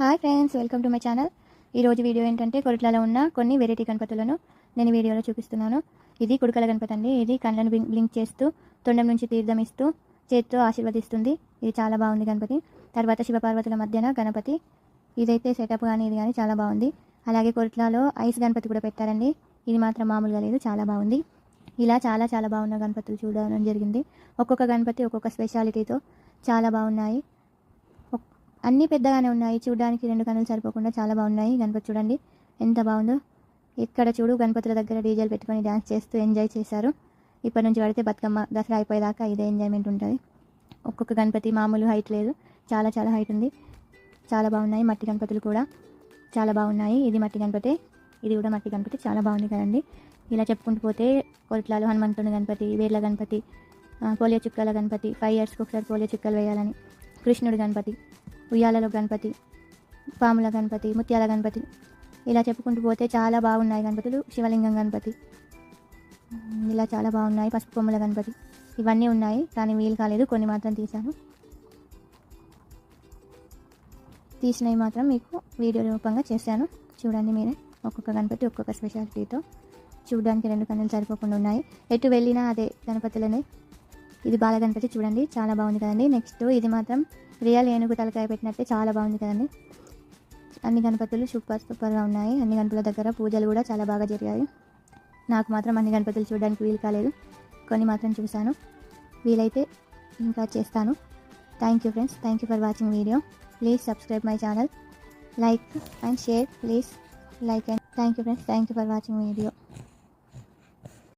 Hi friends welcome to my channel ఈరోజు video ఏంటంటే కొరట్లలో ఉన్న కొన్ని వెరైటీ గణపతులను నేను వీడియోలో చూపిస్తున్నాను. ఇది కుడుకల గణపతి అండి. ఇది కళ్ళను బ్లింక్ చేస్తూ తొండం నుంచి తీర్థం ఇస్తూ చేత్తో ఆశీర్వదిస్తుంది. ఇది చాలా బాగుంది గణపతి. తర్వాత శివపార్వతుల మధ్యన గణపతి. ఇదైతే సెటప్ కానీ ఇది కానీ చాలా బాగుంది. అలాగే కొరట్లలో ఐస్ గణపతి కూడా పెట్టారండి. ఇది మాత్రం మామూలుగా లేదు చాలా బాగుంది. ఇలా చాలా చాలా బాగున్న గణపతులు చూడడం జరిగింది. ఒక్కొక్క గణపతి ఒక్కొక్క స్పెషాలిటీతో చాలా బాగున్నాయి. అన్నీ పెద్దగానే ఉన్నాయి. చూడడానికి రెండు కన్నులు సరిపోకుండా చాలా బాగున్నాయి. గణపతి చూడండి ఎంత బాగుందో. ఇక్కడ చూడు గణపతుల దగ్గర డీజేలు పెట్టుకొని డ్యాన్స్ చేస్తూ ఎంజాయ్ చేశారు. ఇప్పటి నుంచి పడితే బతుకమ్మ దసరా అయిపోయేదాకా ఇదే ఎంజాయ్మెంట్ ఉంటుంది. ఒక్కొక్క గణపతి మామూలు హైట్ లేదు. చాలా చాలా హైట్ ఉంది. చాలా బాగున్నాయి మట్టి గణపతులు కూడా. చాలా బాగున్నాయి. ఇది మట్టి గణపతి ఇది కూడా మట్టి గణపతి. చాలా బాగుంది కదండి. ఇలా చెప్పుకుంటూ పోతే కొరట్లాలు హనుమంతుని గణపతి వేర్ల గణపతి పోలియో చుక్కల గణపతి ఫైవ్ ఇయర్స్కి ఒకసారి పోలియో చుక్కలు వేయాలని. కృష్ణుడు గణపతి. ఉయ్యాలలో గణపతి పాముల గణపతి ముత్యాల గణపతి ఇలా చెప్పుకుంటూ పోతే చాలా బాగున్నాయి గణపతులు. శివలింగం గణపతి. ఇలా చాలా బాగున్నాయి. పసుపు కొమ్మల గణపతి. ఇవన్నీ ఉన్నాయి కానీ వీలు కాలేదు. కొన్ని మాత్రం తీశాను. తీసినవి మాత్రం మీకు వీడియో రూపంగా చేశాను. చూడండి మీరే. ఒక్కొక్క గణపతి ఒక్కొక్క స్పెషాలిటీతో చూడడానికి రెండు కన్నులు సరిపోకుండా ఉన్నాయి. ఎటు వెళ్ళినా అదే గణపతులనే. ఇది బాల గణపతి చూడండి. చాలా బాగుంది కదండి. నెక్స్ట్ ఇది మాత్రం రియల్ ఏనుగు తలకాయ పెట్టినట్టే చాలా బాగుంది కదండి. అన్ని గణపతులు సూపర్ సూపర్గా ఉన్నాయి. అన్ని గణపతుల దగ్గర పూజలు కూడా చాలా బాగా జరిగాయి. నాకు మాత్రం అన్ని గణపతులు చూడడానికి వీలు కాలేదు. కొన్ని మాత్రం చూశాను. వీలైతే ఇంకా చేస్తాను. Thank you friends thank you for watching video please subscribe my channel like and share please like and thank you friends thank you for watching video